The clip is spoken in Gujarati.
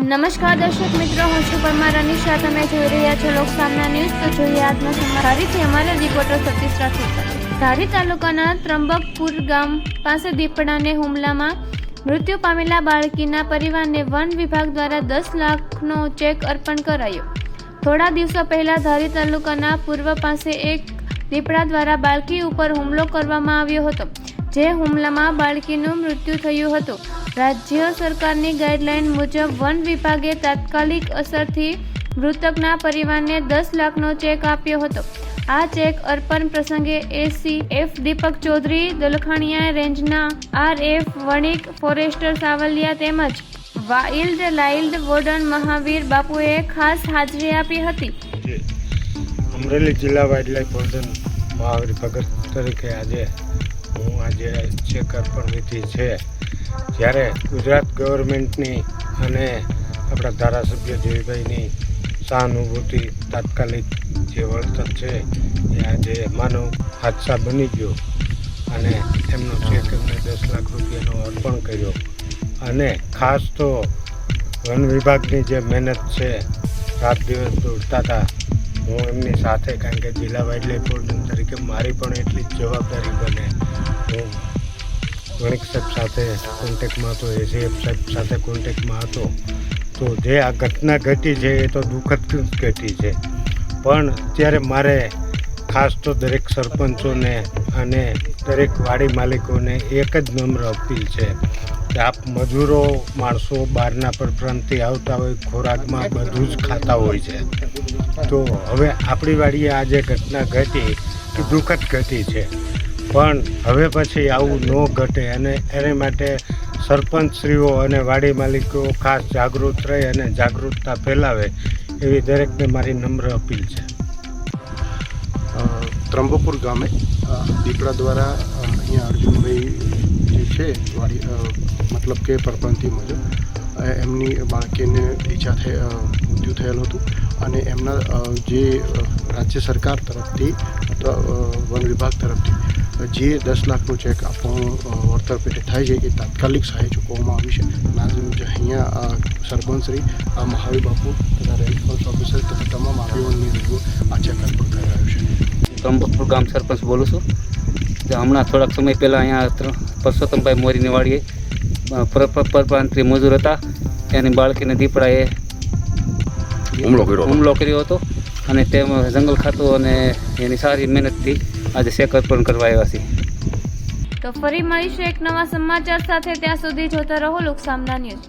નમસ્કાર દર્શક મિત્રો, હું છું પરમાર અનિશા તમે જોઈ રહ્યા છો લોકસામના ન્યૂઝ. તો જોઈએ આજના સમાચારથી અમારા રિપોર્ટર સતીશ રાઠોડ. ધારી તાલુકાના ત્રંબકપુર ગામ પાસે દીપડાને હુમલામાં મૃત્યુ પામેલા બાળકીના પરિવારને વન વિભાગ દ્વારા દસ લાખનો ચેક અર્પણ કરાયો. થોડા દિવસો પહેલા ધારી તાલુકાના પૂર્વ પાસે એક દીપડા દ્વારા બાળકી ઉપર હુમલો કરવામાં આવ્યો હતો. જે હુમલામાં બાળકીનું મૃત્યુ થયું હતું. રાજ્ય સરકારની ગાઈડલાઈન મુજબ વન વિભાગે તાત્કાલિક અસરથી મૃતકના પરિવારને દસ લાખનો ચેક આપ્યો હતો. આ ચેક અર્પણ પ્રસંગે એસી એફ દીપક ચૌધરી, દલખાણીયા રેન્જના R F Vanik, forester Savaliya તેમજ વાઇલ્ડ લાઇલ્ડ વોર્ડન મહાવીર બાપુએ ખાસ હાજરી આપી હતી. અમરેલી જિલ્લા વાઇલ્ડલાઇફ વોર્ડન મહાવીર ભગત તરીકે આજે હું આજે ચેક અર્પણ વિધિ છે. જ્યારે ગુજરાત ગવર્મેન્ટની અને આપણા ધારાસભ્ય જયભાઈની સહાનુભૂતિ તાત્કાલિક જે વળતર છે એ આજે માનવ હાદસા બની ગયો અને એમનો ચેક એમને દસ લાખ રૂપિયાનો અર્પણ કર્યો. અને ખાસ તો વન વિભાગની જે મહેનત છે, રાત દિવસ દોડતા હતા. હું એમની સાથે કારણ કે જિલ્લા વાઇલ્ડલાઇફ વોર્ડન તરીકે મારી પણ એટલી જ જવાબદારી બને. વણિક સાહેબ સાથે કોન્ટેક્ટમાં હતો એસીએફ સાહેબ સાથે કોન્ટેક્ટમાં હતો. તો જે આ ઘટના ઘટી છે, એ તો દુઃખદ ઘટી છે. પણ અત્યારે મારે ખાસ તો દરેક સરપંચોને અને દરેક વાડી માલિકોને એક જ નમ્ર અપીલ છે કે આપ મજૂરો, માણસો બહારના પરપ્રાંતથી આવતા હોય, ખોરાકમાં બધું જ ખાતા હોય છે. તો હવે આપણી વાડીએ આ જે ઘટના ઘટી, એ દુઃખદ ઘટી છે. પણ હવે પછી આવું ન ઘટે અને એને માટે સરપંચશ્રીઓ અને વાડી માલિકો ખાસ જાગૃત રહે અને જાગૃતતા ફેલાવે એવી દરેકને મારી નમ્ર અપીલ છે. ત્રંબોપુર ગામે દીપડા દ્વારા અહીંયા અર્જુનભાઈ જે છે, વાડી મતલબ કે પરપંથી મુજબ એમની બાળકીને ઈજા થઈ મૃત્યુ થયેલું હતું અને એમના જે રાજ્ય સરકાર તરફથી અથવા વન વિભાગ તરફથી જે દસ લાખનું ચેક આપવાનું વળતર પેટે થાય છે એ તાત્કાલિક સહાય ચૂકવવામાં આવી છે. અને જે અહીંયા સરપંચશ્રી આ મહાવી બાપુ તથા રેન્જ ઓફિસર તથા તમામ આગેવાનની રજૂ આ ચેક અર્પણ કરાયું છે. કંબકપુર ગામ સરપંચ બોલું છું. હમણાં થોડાક સમય પહેલાં અહીંયા પરસોત્તમભાઈ મોરી વાડીએ અ, પર- પર- પરપ્રાંતીય મજૂર હતા. એની બાળકીને દીપડાએ હુમલો કર્યો હતો. હુમલો કર્યો હતો અને તેમાં જંગલ ખાતું અને એની સારી મહેનતથી આજે શેક અર્પણ કરવા આવ્યા છીએ. તો ફરી મળીશું એક નવા સમાચાર સાથે. ત્યાં સુધી જોતા રહો લોકસામના ન્યૂઝ.